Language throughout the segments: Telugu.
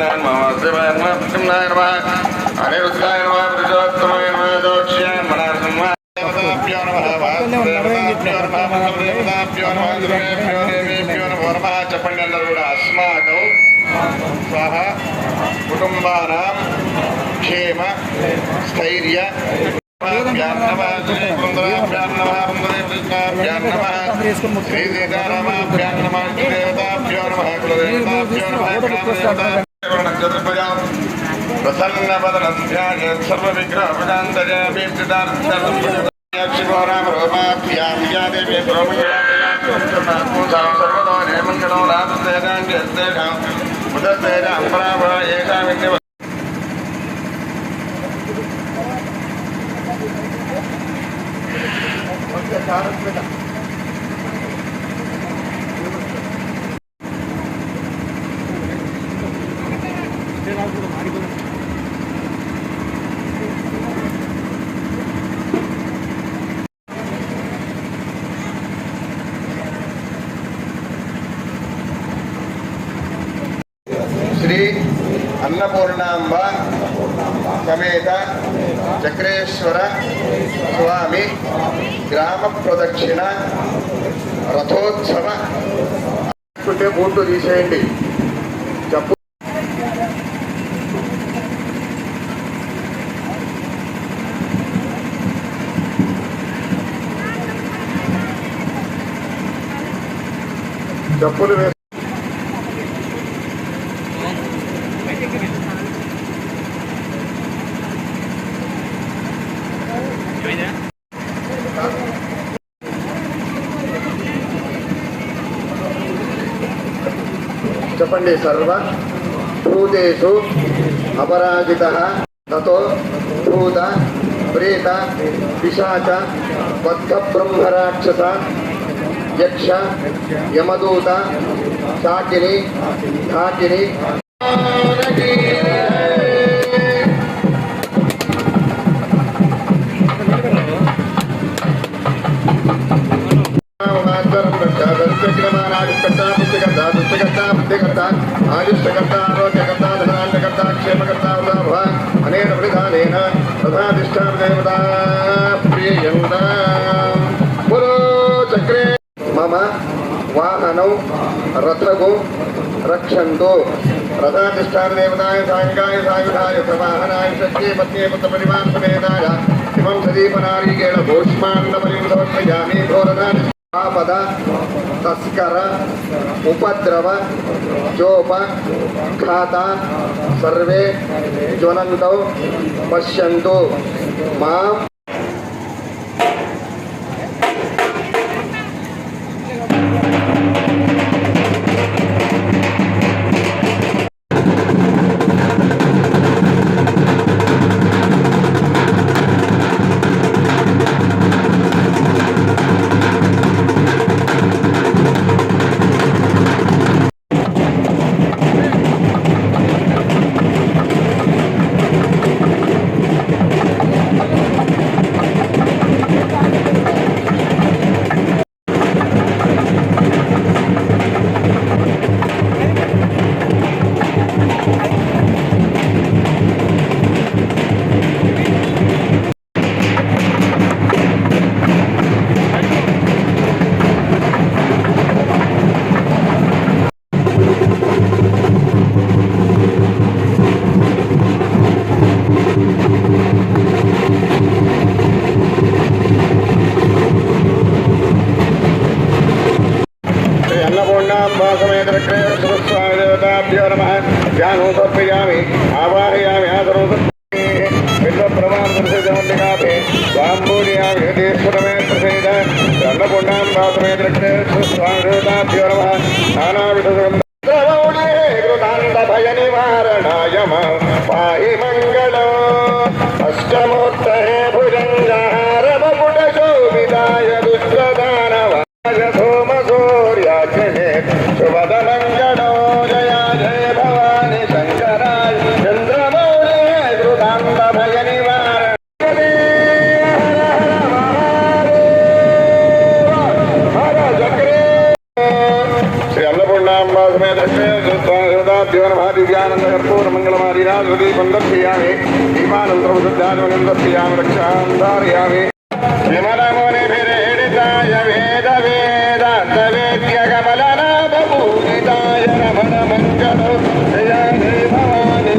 చెప్పండి అందరు కూడా వాసుదేవాయన్ మా ప్రసన్నాయన్ క్షేమ స్థైర్య శ్రీ ప్రజోత్తమాయన్ మా దోక్ష్యాయన్ మా దుర్గేభ్యో దేవేభ్యో నమో నమః చెప్పండి అందరూ కూడా అస్మాకం స్వాహ కుటుంబానాం క్షేమ స్థైర్య సర్వతో శ్రీ అన్నపూర్ణాంబ సమేత చక్రేశ్వర స్వామి గ్రామ ప్రదక్షిణ రథోత్సవ అనుకుంటే బూట్లు తీసేయండి. చెప్పు. చెప్పులు చెప్పండి సర్వ భూతేషు అపరాజిత నతో భూత ప్రేత పిశాచ బద్ధ బ్రహ్మరాక్షస యక్ష యమదూత శాకిని ఢాకిని అనేన విధానేన ప్రధాధిష్టాన దేవతా ప్రియంత చక్రే మమ వాహనం రథగు రక్షంతు. రథాధిష్టాన దేవతాయ సాంగాయ సాయుధాయ ప్రవాహనాయ సత్యే పత్నే పుత్ర పరిమాణ సమేతాయ ఇమం సదీపనారీకేణ భూష్మాండ సమర్పయామి ఘోరదాని ಪಾಪದ ತಸ್ಕರ ಉಪದ್ರವ ಜೋಪ ಘಾತ ಸರ್ವೇ ಜ್ವಲಂತೌ ಪಶ್ಯಂತು. ಮಾಂ శ్రీ అన్నపూర్ణాంబాసమేతదేవతాభ్యో నమ ధ్యానం సమర్పయామి ఆవాహయామి ఆదరం విశ్వప్రమాణదర్శితమల్లికాభే సాంబూర్యామి హృదయేశ్వరమే ప్రసేద అన్నపూర్ణాంబాసమేతదేవతాభ్యో దర్శయామి దీపానంతరం శుద్ధాత్మకం దర్శయామి రక్షాం ధారయామి విమలముని భిరేడితాయ వేద వేదాంత వేద్య కమలనాభ పూజితాయ రమణ మంగళ జయ జయ భవాని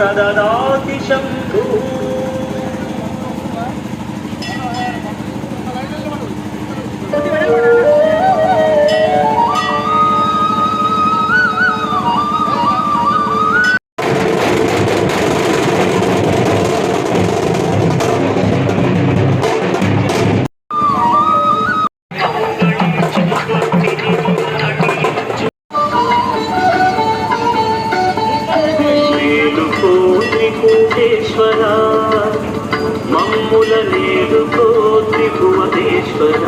శంకరాయ కోటేశ్వర. మమ్ముల నేడు నేడుకో త్రిభువనేశ్వర